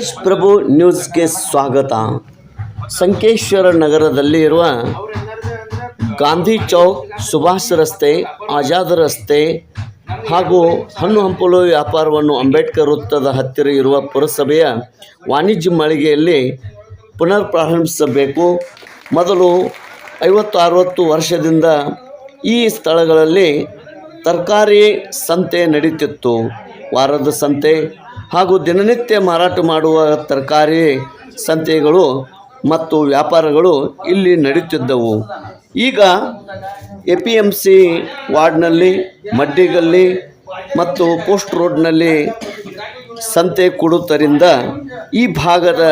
ತೇಜ್ ಪ್ರಭು ನ್ಯೂಸ್ಗೆ ಸ್ವಾಗತ. ಸಂಕೇಶ್ವರ ನಗರದಲ್ಲಿ ಇರುವ ಗಾಂಧಿ ಚೌಕ್, ಸುಭಾಷ್ ರಸ್ತೆ, ಆಜಾದ್ ರಸ್ತೆ ಹಾಗೂ ಹಣ್ಣು ಹಂಪಲು ವ್ಯಾಪಾರವನ್ನು ಅಂಬೇಡ್ಕರ್ ವೃತ್ತದ ಹತ್ತಿರ ಇರುವ ಪುರಸಭೆಯ ವಾಣಿಜ್ಯ ಮಳಿಗೆಯಲ್ಲಿ ಪುನರ್ ಪ್ರಾರಂಭಿಸಬೇಕು. ಮೊದಲು ಐವತ್ತು ಅರವತ್ತು ವರ್ಷದಿಂದ ಈ ಸ್ಥಳಗಳಲ್ಲಿ ತರಕಾರಿ ಸಂತೆ ನಡೀತಿತ್ತು. ವಾರದ ಸಂತೆ ಹಾಗೂ ದಿನನಿತ್ಯ ಮಾರಾಟ ಮಾಡುವ ತರಕಾರಿ ಸಂತೆಗಳು ಮತ್ತು ವ್ಯಾಪಾರಗಳು ಇಲ್ಲಿ ನಡೆಯುತ್ತಿದ್ದವು ಈಗ ಎ ಪಿ ಎಂ ಸಿ ವಾರ್ಡ್ನಲ್ಲಿ, ಮಡ್ಡಿಗಲ್ಲಿ ಮತ್ತು ಪೋಸ್ಟ್ ರೋಡ್ನಲ್ಲಿ ಸಂತೆ ಕೊಡುವುದರಿಂದ ಈ ಭಾಗದ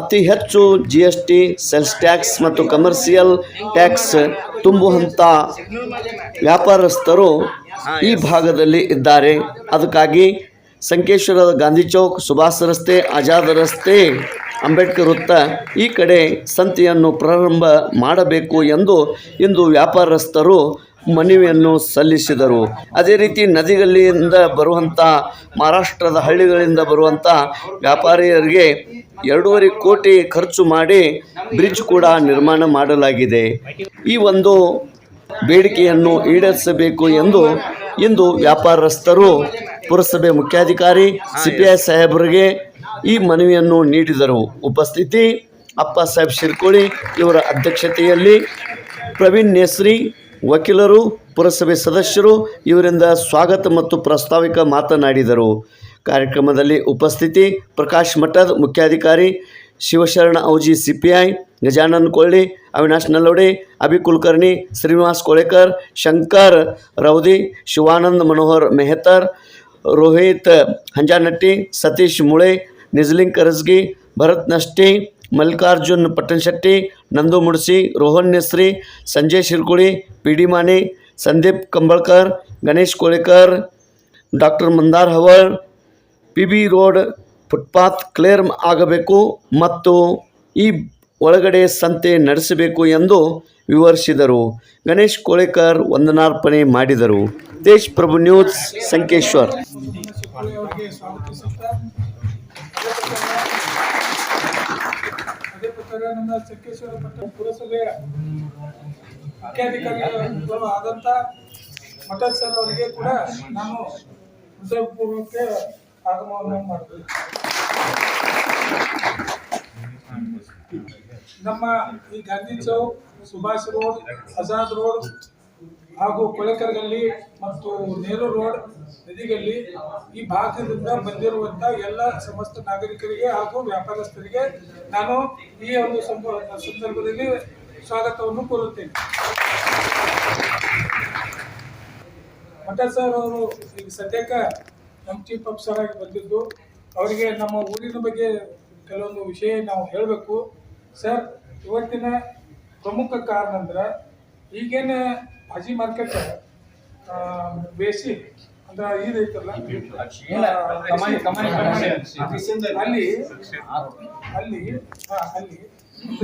ಅತಿ ಹೆಚ್ಚು G S T sales tax ಮತ್ತು ಕಮರ್ಷಿಯಲ್ ಟ್ಯಾಕ್ಸ್ ತುಂಬುವಂಥ ವ್ಯಾಪಾರಸ್ಥರು ಈ ಭಾಗದಲ್ಲಿ ಇದ್ದಾರೆ. ಅದಕ್ಕಾಗಿ ಸಂಕೇಶ್ವರದ ಗಾಂಧಿ ಚೌಕ್, ಸುಭಾಷ್ ರಸ್ತೆ, ಆಜಾದ್ ರಸ್ತೆ, ಅಂಬೇಡ್ಕರ್ ವೃತ್ತ ಈ ಕಡೆ ಸಂತೆಯನ್ನು ಪ್ರಾರಂಭ ಮಾಡಬೇಕು ಎಂದು ಇಂದು ವ್ಯಾಪಾರಸ್ಥರು ಮನವಿಯನ್ನು ಸಲ್ಲಿಸಿದರು. ಅದೇ ರೀತಿ ನದಿಗಳಿಂದ ಬರುವಂಥ ಮಹಾರಾಷ್ಟ್ರದ ಹಳ್ಳಿಗಳಿಂದ ಬರುವಂಥ ವ್ಯಾಪಾರಿಯರಿಗೆ ಎರಡೂವರೆ ಕೋಟಿ ಖರ್ಚು ಮಾಡಿ ಬ್ರಿಡ್ಜ್ ಕೂಡ ನಿರ್ಮಾಣ ಮಾಡಲಾಗಿದೆ. ಈ ಒಂದು ಬೇಡಿಕೆಯನ್ನು ಈಡೇರಿಸಬೇಕು ಎಂದು ಇಂದು ವ್ಯಾಪಾರಸ್ಥರು ಪುರಸಭೆ ಮುಖ್ಯಾಧಿಕಾರಿ ಸಿ ಪಿ ಐ ಸಾಹೇಬರಿಗೆ ಈ ಮನವಿಯನ್ನು ನೀಡಿದರು. ಉಪಸ್ಥಿತಿ ಅಪ್ಪ ಸಾಹೇಬ್ ಶಿರ್ಕೋಳಿ ಇವರ ಅಧ್ಯಕ್ಷತೆಯಲ್ಲಿ ಪ್ರವೀಣ್ ನೇಸ್ರಿ ವಕೀಲರು ಪುರಸಭೆ ಸದಸ್ಯರು ಇವರಿಂದ ಸ್ವಾಗತ ಮತ್ತು ಪ್ರಾಸ್ತಾವಿಕ ಮಾತನಾಡಿದರು. ಕಾರ್ಯಕ್ರಮದಲ್ಲಿ ಉಪಸ್ಥಿತಿ ಪ್ರಕಾಶ್ ಮಠದ್ ಮುಖ್ಯಾಧಿಕಾರಿ Shivsharan Auji C P I Gajanan Kolde Avinash Nalawade Abhi Kulkarni Shrinivas Kolekar Shankar रवदे Shivanand Manohar Mehtar Rohit हंजानट्टी Satish Mule Nijaling Karajagi Bharat Nashte Mallikarjun Pattanshetti Nandu Mudsi Rohan Nesari Sanjay Shirkule P D Mane Sandeep Kamblekar Ganesh Kolekar doctor Mandar Haval P B road footpath clear ಆಗಬೇಕು ಮತ್ತು ಈ ಒಳಗಡೆ ಸಂತೆ ನಡೆಸಬೇಕು ಎಂದು ವಿವರಿಸಿದರು. ಗಣೇಶ್ ಕೋಳೇಕರ್ ವಂದನಾರ್ಪಣೆ ಮಾಡಿದರು. ದೇಶ್ ಪ್ರಭು ನ್ಯೂಸ್, ಸಂಕೇಶ್ವರ್. ಅದೇ ನಮ್ಮ ಪುರಸಭೆಯ ಮುಖ್ಯಾಧಿಕಾರಿಗಳು ಆದಂತ ಮಠದ್ ಸರ್ ಅವರಿಗೆ ಕೂಡ ನಾನು ಹೃದಯಪೂರ್ವಕ್ಕೆ ಆಗಮನವನ್ನು ಮಾಡ್ತೀನಿ ನಮ್ಮ ಈ ಗಾಂಧಿ ಚೌಕ್, ಸುಭಾಷ್ ರೋಡ್, ಆಜಾದ್ ರೋಡ್ ಹಾಗೂ ಕೊಳಕರ್ ಗಲ್ಲಿ ಮತ್ತು ನೆಹರು ರೋಡ್ ನದಿಗಲ್ಲಿ ಈ ಭಾಗದಿಂದ ಬಂದಿರುವಂತ ಎಲ್ಲ ಸಮಸ್ತ ನಾಗರಿಕರಿಗೆ ಹಾಗೂ ವ್ಯಾಪಾರಸ್ಥರಿಗೆ ನಾನು ಈ ಒಂದು ಸಂದರ್ಭದಲ್ಲಿ ಸ್ವಾಗತವನ್ನು ಕೋರುತ್ತೇನೆ. ಮಠ ಸರ್ ಅವರು ಈಗ ಸದ್ಯಕ್ಕೆ ನಮ್ಮ ಚೀಫ್ ಆಫೀಸರ್ ಆಗಿ ಬಂದಿದ್ದು. ಅವರಿಗೆ ನಮ್ಮ ಊರಿನ ಬಗ್ಗೆ ಕೆಲವೊಂದು ವಿಷಯ ನಾವು ಹೇಳಬೇಕು. ಸರ್ ಇವತ್ತಿನ ಪ್ರಮುಖ ಕಾರಣ ಅಂದ್ರೆ ಈಗೇನು ಭಾಜಿ ಮಾರ್ಕೆಟ್ ಬೇಸಿ ಅಂದ್ರೆ ಇದು ಐತಲ್ಲ? ಕಮಾನಿ- ಕಮಾನಿ- ಕಮಾನಿ. ಅಲ್ಲಿ ಅಲ್ಲಿ ಹಾ, ಅಲ್ಲಿ.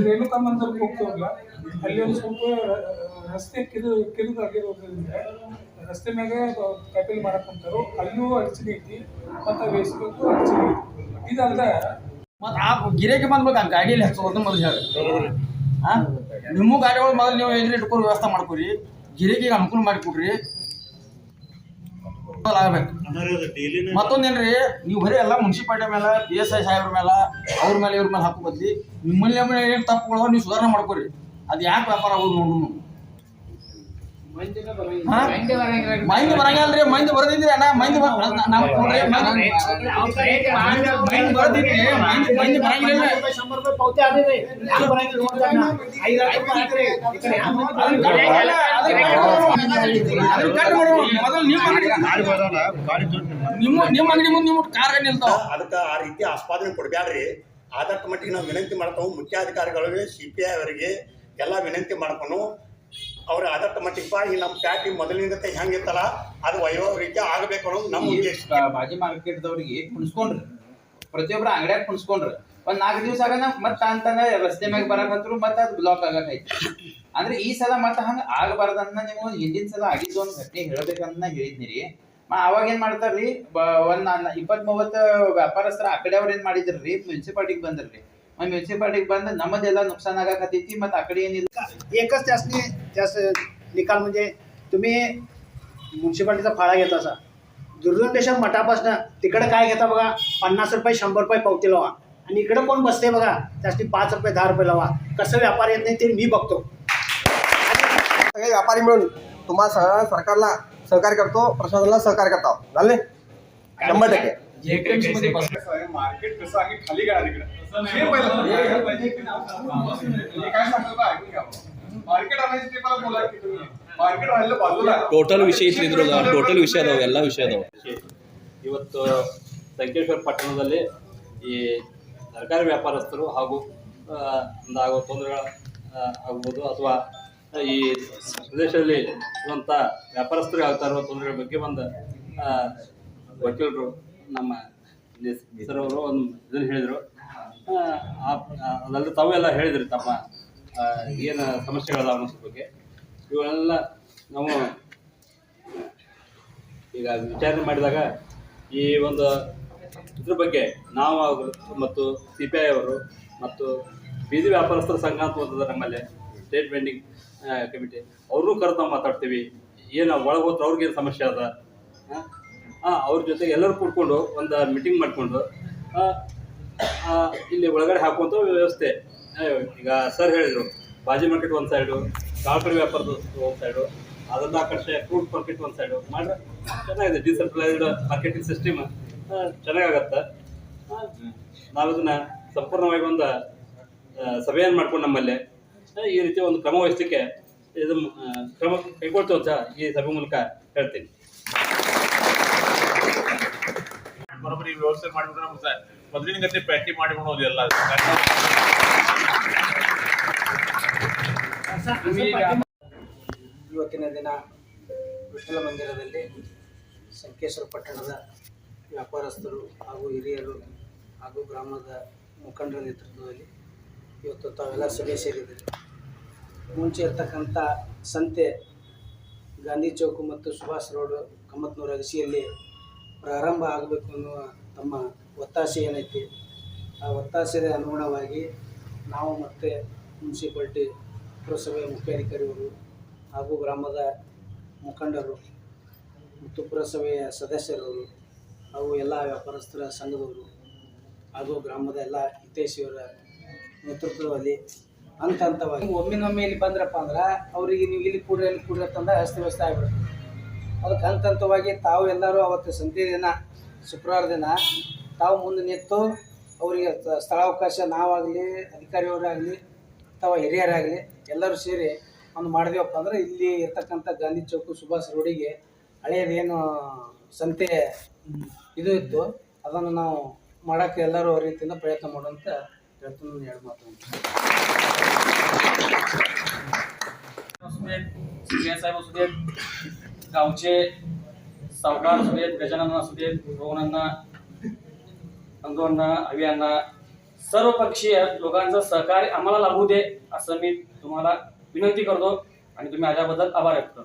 ರೇಣುಕಾ ಮಂದಿರಕ್ಕೆ ಹೋಗ್ತೇವಲ್ಲ ಅಲ್ಲಿ ಒಂದು ಸ್ವಲ್ಪ ರಸ್ತೆ ಕಿರು ಕಿರುದಾಗಿರೋದ್ರಿಂದ ರಸ್ತೆ ಮೇಲೆ ಕಪಿಲ್ ಮಾಡಕ್ ಕುಂತಾರು. ಅಲ್ಲಿಯೂ ಅಡಚಣೆ ಐತಿ. ಮತ್ತು ವೇಸ್ಬೇಕು ಅಡಚಣೆ ಐತಿ. ಇದಲ್ದ ಮತ್ ಆ ಗಿರೇಕೆ ಬಂದ್ಬೇಕು ಆ ಗಾಡಿಯಲ್ಲಿ ಹಚ್ಚೋದು ಮೊದಲು ಹೇಳಿ. ಹಾ ನಿಮ್ಮ ಗಾಡಿಗಳು ಮೊದಲು ನೀವು ಏನ್ರಿ ಇಟ್ಕೊಂಡು ವ್ಯವಸ್ಥೆ ಮಾಡ್ಕೊರಿ. ಗಿರೇಕಿಗೆ ಅನುಕೂಲ ಮಾಡಿಕೊಡ್ರಿ ಆಗ್ಬೇಕು. ಮತ್ತೊಂದೇನ್ರಿ ನೀವು ಬರೀ ಎಲ್ಲ ಮುನ್ಸಿಪಾಲ್ಟಿ ಮೇಲೆ ಪಿ ಎಸ್ ಐ ಸಾಹೇಬ್ರ ಮೇಲೆ ಅವ್ರ ಮೇಲೆ ಇವ್ರ ಮೇಲೆ ಹಾಕೋ ಬದ್ಲಿ ನಿಮ್ಮಲ್ಲಿ ಏನು ತಪ್ಪುಗಳು ನೀವು ಸುಧಾರಣೆ ಮಾಡ್ಕೊರಿ. ಅದು ಯಾಕೆ ವ್ಯಾಪಾರ ಆಗೋದು ನೋಡ್ರು ಬರಂಗಿಲ್ರಿ ಮೈಂದ್ ಬರದಿದ್ರಿ ಅಣ್ಣ ನೋಡ್ರಿ ಬರದಿದ್ರಿ ಬರಂಗಿಲ್ಲ. ಮೊದಲು ನಿಮ್ಮ ಅಂಗಡಿ ನಿಮ್ಮ ನಿಮ್ಮ ಅಂಗಡಿ ಮುಂದೆ ನಿಮ್ಮ ಕಾರ್ ನಿಲ್ತಾವ ಅದಕ್ಕೆ ಆ ರೀತಿ ಆಸ್ಪಾದನೆ ಕೊಡಬ್ಯಾಡ್ರಿ ಆದಷ್ಟು ಮಟ್ಟಿಗೆ ನಾವು ವಿನಂತಿ ಮಾಡ್ತಾವ ಮುಖ್ಯಾಧಿಕಾರಿಗಳಿಗೆ ಸಿ ಪಿ ಐ ಅವರಿಗೆ ಎಲ್ಲ ವಿನಂತಿ ಮಾಡ್ಕೊಂಡು ಅವ್ರು ಅದಕ್ಕೆ ಮಟ್ಟಿಗೆ ಪಾ ಈ ನಮ್ಮ ಪ್ಯಾಟಿ ಮೊದಲಿನಿಂದ ಹೆಂಗಿತ್ತಲ್ಲ ಅದು ವೈಭವ ರೀತಿ ಆಗಬೇಕು ಅನ್ನೋದು ನಮ್ಮ ಉದ್ದೇಶ. ಭಾಜಿ ಮಾರ್ಕೆಟ್ದವ್ರಿಗೆ ಕುಣಿಸ್ಕೊಂಡ್ರಿ? ಪ್ರತಿಯೊಬ್ಬರು ಅಂಗಡಿಯಾಗ ಕುಣಿಸ್ಕೊಂಡ್ರಿ. ಒಂದ್ ನಾಲ್ಕು ದಿವಸ ಆಗ ಮತ್ತ ಅಂತಂದ್ರೆ ರಸ್ತೆ ಮ್ಯಾಗ ಬರಕ್ ಹತ್ರು ಮತ್ತೆ ಅದು ಬ್ಲಾಕ್ ಆಗಕೈತಿ ಅಂದ್ರೆ ಈ ಸಲ ಮತ್ತೆ ಹಂಗ ಆಗಬಾರ್ದನ್ನ ನೀವು ಹಿಂದಿನ ಸಲ ಆಗಿದ್ದು ಒಂದು ಘಟನೆ ಹೇಳ್ಬೇಕಂತ ನಾ ಹೇಳಿದ್ನಿರಿ. ಮ ಅವಾಗ ಏನ್ ಮಾಡ್ತಾರ್ರಿ? ಒಂದ್ ಇಪ್ಪತ್ ಮೂವತ್ತು ವ್ಯಾಪಾರಸ್ಥರ ಆ ಕಡೆ ಅವ್ರ ಏನ್ ಮಾಡಿದ್ರಿ? ಮುನ್ಸಿಪಾಲ್ಟಿಗೆ ಬಂದ್ರಿ. मग म्युन्सिपाल्टी बंद नुकसान नुकसानागा का ती मग येईल एकच त्यासनी त्यास निकाल म्हणजे तुम्ही म्युन्सिपाल्टीचा फाळा घेत असा. दुर्दून मठापासून तिकडं काय घेता बघा? पन्नास रुपये शंभर रुपये पावती लावा. आणि इकडं कोण बसते बघा? त्यासनी पाच रुपये दहा रुपये लावा. कसं व्यापार येत नाही ते मी बघतो. सगळे व्यापारी मिळून तुम्हाला सगळ्या सरकारला सहकार्य करतो प्रशासनाला सहकार्य करतो. झाले शंभर टक्के. मार्केट कसं आहे? खाली इकडे ಟೋಟಲ್ ವಿಷಯ ಟೋಟಲ್ ವಿಷಯ ಅದಾವ, ಎಲ್ಲ ವಿಷಯ ಅದಾವ. ಇವತ್ತು ಸಂಕೇಶ್ವರ ಪಟ್ಟಣದಲ್ಲಿ ಈ ಸರ್ಕಾರಿ ವ್ಯಾಪಾರಸ್ಥರು ಹಾಗೂ ಆಗೋ ತೊಂದರೆಗಳ ಆಗ್ಬೋದು ಅಥವಾ ಈ ಪ್ರದೇಶದಲ್ಲಿ ಇರುವಂಥ ವ್ಯಾಪಾರಸ್ಥರು ಆಗ್ತಾ ಇರುವ ತೊಂದರೆಗಳ ಬಗ್ಗೆ ಒಂದು ವಕೀಲರು ನಮ್ಮ ಸರ್ ಅವರು ಒಂದು ಇದನ್ನು ಹೇಳಿದರು. ಅದಲ್ಲದೆ ತಾವೆಲ್ಲ ಹೇಳಿದ್ರಿ ತಮ್ಮ ಏನು ಸಮಸ್ಯೆಗಳದಾವ ಅನ್ನೋದ್ರ ಬಗ್ಗೆ. ಇವುಗಳೆಲ್ಲ ನಾವು ಈಗ ವಿಚಾರಣೆ ಮಾಡಿದಾಗ ಈ ಒಂದು ಇದ್ರ ಬಗ್ಗೆ ನಾವು ಮತ್ತು ಸಿ ಪಿ ಐ ಅವರು ಮತ್ತು ಬೀದಿ ವ್ಯಾಪಾರಸ್ಥರ ಸಂಘ ಅಂತ ಒಂದದ ನಮ್ಮಲ್ಲಿ ಸ್ಟೇಟ್ ಬೆಂಡಿಂಗ್ ಕಮಿಟಿ ಅವ್ರನ್ನೂ ಕರೆದು ನಾವು ಮಾತಾಡ್ತೀವಿ. ಏನು ಒಳಗೆ ಹೋದ್ರೆ ಅವ್ರಿಗೇನು ಸಮಸ್ಯೆ ಅದ? ಹಾಂ ಅವ್ರ ಜೊತೆಗೆ ಎಲ್ಲರೂ ಕೂತ್ಕೊಂಡು ಒಂದು ಮೀಟಿಂಗ್ ಮಾಡಿಕೊಂಡು ಇಲ್ಲಿ ಒಳಗಡೆ ಹಾಕುವಂಥ ವ್ಯವಸ್ಥೆ. ಈಗ ಸರ್ ಹೇಳಿದರು, ಬಾಜಿ ಮಾರ್ಕೆಟ್ ಒಂದು ಸೈಡು ಕಾಳ್ಪರಿ ವ್ಯಾಪಾರದ ಒಂದು ಸೈಡು ಅದನ್ನು ಆಕರ್ಷಣೆ ಫ್ರೂಟ್ ಮಾರ್ಕೆಟ್ ಒಂದು ಸೈಡು ಮಾಡ್ರೆ, ಚೆನ್ನಾಗಿದೆ ಡಿಸೆಂಟ್ರಲೈಸ್ಡ್ ಮಾರ್ಕೆಟಿಂಗ್ ಸಿಸ್ಟಮ್ ಚೆನ್ನಾಗಾಗತ್ತೆ. ನಾವು ನಾವಿದನ್ನ ಸಂಪೂರ್ಣವಾಗಿ ಒಂದು ಸಭೆಯನ್ನು ಮಾಡ್ಕೊಂಡು ನಮ್ಮಲ್ಲಿ. ಈ ರೀತಿ ಒಂದು ಕ್ರಮ ವಹಿಸಲಿಕ್ಕೆ ಇದು ಕ್ರಮ ಕೈಗೊಳ್ತೀವಿ ಅಂತ ಈ ಸಭೆ ಮೂಲಕ ಹೇಳ್ತೀನಿ. ಬರೋಬ್ಬರಿ ವ್ಯವಸ್ಥೆ ಮಾಡಿಬಿಟ್ರೆ ನಮ್ಗೆ ಮೊದಲಿನ ಗತಿ ಪ್ಯಾಟಿ ಮಾಡಿಬಿಡೋದು ಎಲ್ಲ. ಇವತ್ತಿನ ದಿನ ವಿಠ್ಠಲ ಮಂದಿರದಲ್ಲಿ ಸಂಕೇಶ್ವರ ಪಟ್ಟಣದ ವ್ಯಾಪಾರಸ್ಥರು ಹಾಗೂ ಹಿರಿಯರು ಹಾಗೂ ಗ್ರಾಮದ ಮುಖಂಡರ ನೇತೃತ್ವದಲ್ಲಿ ಇವತ್ತು ತಾವೆಲ್ಲ ಸಭೆ ಸೇರಿದ್ದೀರಿ. ಮುಂಚೆ ಇರ್ತಕ್ಕಂಥ ಸಂತೆ ಗಾಂಧಿ ಚೌಕು ಮತ್ತು ಸುಭಾಷ್ ರೋಡ್ ಕಮ್ಮತ್ನೂರು ಅಗಸಿಯಲ್ಲಿ ಪ್ರಾರಂಭ ಆಗಬೇಕು ಅನ್ನುವ ತಮ್ಮ ಒತ್ತಾಸೆ ಏನೈತಿ, ಆ ಒತ್ತಾಸೆಗೆ ಅನುಗುಣವಾಗಿ ನಾವು ಮತ್ತು ಮುನ್ಸಿಪಾಲ್ಟಿ ಪುರಸಭೆ ಮುಖ್ಯಾಧಿಕಾರಿಯವರು ಹಾಗೂ ಗ್ರಾಮದ ಮುಖಂಡರು ಮತ್ತು ಪುರಸಭೆಯ ಸದಸ್ಯರವರು ಹಾಗೂ ಎಲ್ಲ ವ್ಯಾಪಾರಸ್ಥರ ಸಂಘದವರು ಹಾಗೂ ಗ್ರಾಮದ ಎಲ್ಲ ಹಿತೈಷಿಯವರ ನೇತೃತ್ವದಲ್ಲಿ ಹಂತ ಹಂತವಾಗಿ. ಒಮ್ಮಿನೊಮ್ಮೆ ಇಲ್ಲಿ ಬಂದ್ರಪ್ಪ ಅಂದ್ರೆ ಅವರಿಗೆ ನೀವು ಇಲ್ಲಿ ಕೂಡ್ರಿ ಇಲ್ಲಿ ಕೂಡ್ರಿ ಅಂತಂದ ಅಸ್ತವ್ಯಸ್ತ ಆಗ್ಬಿಡುತ್ತೆ ಅದಕ್ಕೆ ಹಂತ ಹಂತವಾಗಿ ತಾವು ಎಲ್ಲರೂ ಅವತ್ತು ಸಂತೆ ದಿನ, ಶುಕ್ರವಾರ ದಿನ ತಾವು ಮುಂದೆ ನಿಂತು ಅವರಿಗೆ ಸ್ಥಳಾವಕಾಶ ನಾವಾಗಲಿ, ಅಧಿಕಾರಿಯವರಾಗಲಿ ಅಥವಾ ಹಿರಿಯರಾಗಲಿ ಎಲ್ಲರೂ ಸೇರಿ ಒಂದು ಮಾಡಿದೆವಪ್ಪ ಅಂದ್ರೆ ಇಲ್ಲಿ ಇರ್ತಕ್ಕಂಥ ಗಾಂಧಿ ಚೌಕು ಸುಭಾಷ್ ರೋಡಿಗೆ ಹಳೆಯದೇನು ಸಂತೆ ಇದು ಇತ್ತು. ಅದನ್ನು ನಾವು ಮಾಡೋಕ್ಕೆ ಎಲ್ಲರೂ ರೀತಿಯಿಂದ ಪ್ರಯತ್ನ ಮಾಡುವಂತ ಹೇಳ್ತೀನಿ ಎರಡು ಮಾತು असू गावचे सावकार असू देत गजानन असू देत रोहनांना अंदोंना अभियांना सर्व पक्षीय लोकांचं सहकार्य आम्हाला लाभू दे असं मी तुम्हाला विनंती करतो आणि तुम्ही माझ्याबद्दल आभार व्यक्त